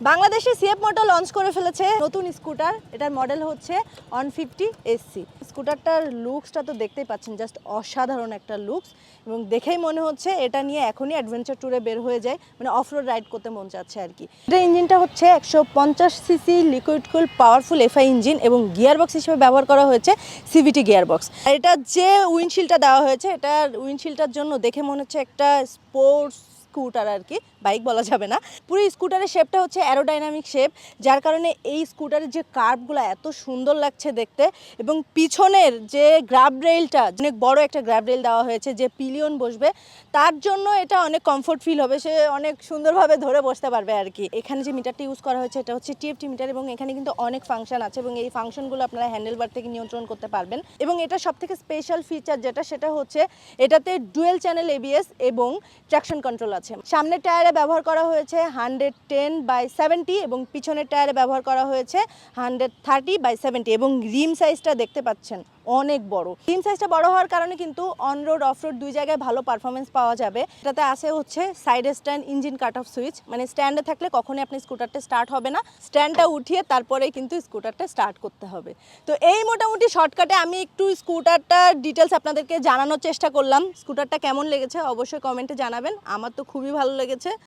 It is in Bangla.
বাংলাদেশে সিএফ মোটর লঞ্চ করে ফেলেছে নতুন স্কুটার এটার মডেল হচ্ছে ওয়ান ফিফটি এসসি স্কুটারটার লুকসটা তো দেখতেই পাচ্ছেন জাস্ট অসাধারণ একটা লুকস এবং দেখেই মনে হচ্ছে এটা নিয়ে এখনই অ্যাডভেঞ্চার ট্যুরে বের হয়ে যায় মানে অফ রোড রাইড করতে মন চাচ্ছে আর কি। এটা ইঞ্জিনটা হচ্ছে একশো পঞ্চাশ CC liquid cool powerful FI engine এবং গিয়ার বক্স হিসেবে ব্যবহার করা হয়েছে সিভিটি গিয়ার বক্স এটা যে উইন্ডশিল্ডটা দেওয়া হয়েছে, এটার উইন্ডশিল্ডটার জন্য দেখে মনে হচ্ছে একটা স্পোর্টস স্কুটার আর কি, বাইক বলা যাবে না। পুরো স্কুটারের শেপটা হচ্ছে অ্যারোডাইনামিক শেপ যার কারণে এই স্কুটারের যে কার্ভগুলো এত সুন্দর লাগছে দেখতে এবং পিছনের যে গ্রাব রেলটা অনেক বড় একটা গ্রাব রেল দেওয়া হয়েছে যে পিলিয়ন বসবে, তার জন্য এটা অনেক কমফোর্ট ফিল হবে। সে অনেক সুন্দরভাবে ধরে বসতে পারবে আর কি। এখানে যে মিটারটি ইউজ করা হয়েছে, এটা হচ্ছে টিএফটি মিটার এবং এখানে কিন্তু অনেক ফাংশন আছে এবং এই ফাংশনগুলো আপনারা হ্যান্ডেল বার থেকে নিয়ন্ত্রণ করতে পারবেন। এবং এটা সব থেকে স্পেশাল ফিচার যেটা, সেটা হচ্ছে এটাতে ডুয়েল চ্যানেল এবিএস এবং ট্র্যাকশন কন্ট্রোল আছে। সামনের টায়ারে ব্যবহার করা হয়েছে হান্ড্রেড টেন বাই সেভেন্টি এবং পিছনের টায়ারে ব্যবহার করা হয়েছে হান্ড্রেড থার্টি বাই সেভেন্টি এবং রিম সাইজটা দেখতে পাচ্ছেন। অনেক বড়। রিম সাইজটা বড় হওয়ার কারণে কিন্তু অন রোড অফ রোড দুই জায়গায় ভালো পারফরমেন্স পাওয়া যাবে। এটাতে আছে হচ্ছে side stand engine cut off switch মানে স্ট্যান্ডে থাকলে কখনোই আপনি স্কুটারটা স্টার্ট হবে না। স্ট্যান্ডটা উঠিয়ে তারপরে কিন্তু স্কুটারটা স্টার্ট করতে হবে। তো এই মোটামুটি শর্টকাটে আমি একটু স্কুটারটার ডিটেলস আপনাদেরকে জানানোর চেষ্টা করলাম। স্কুটারটা কেমন লেগেছে অবশ্যই কমেন্টে জানাবেন। আমার তো খুবই ভালো লেগেছে।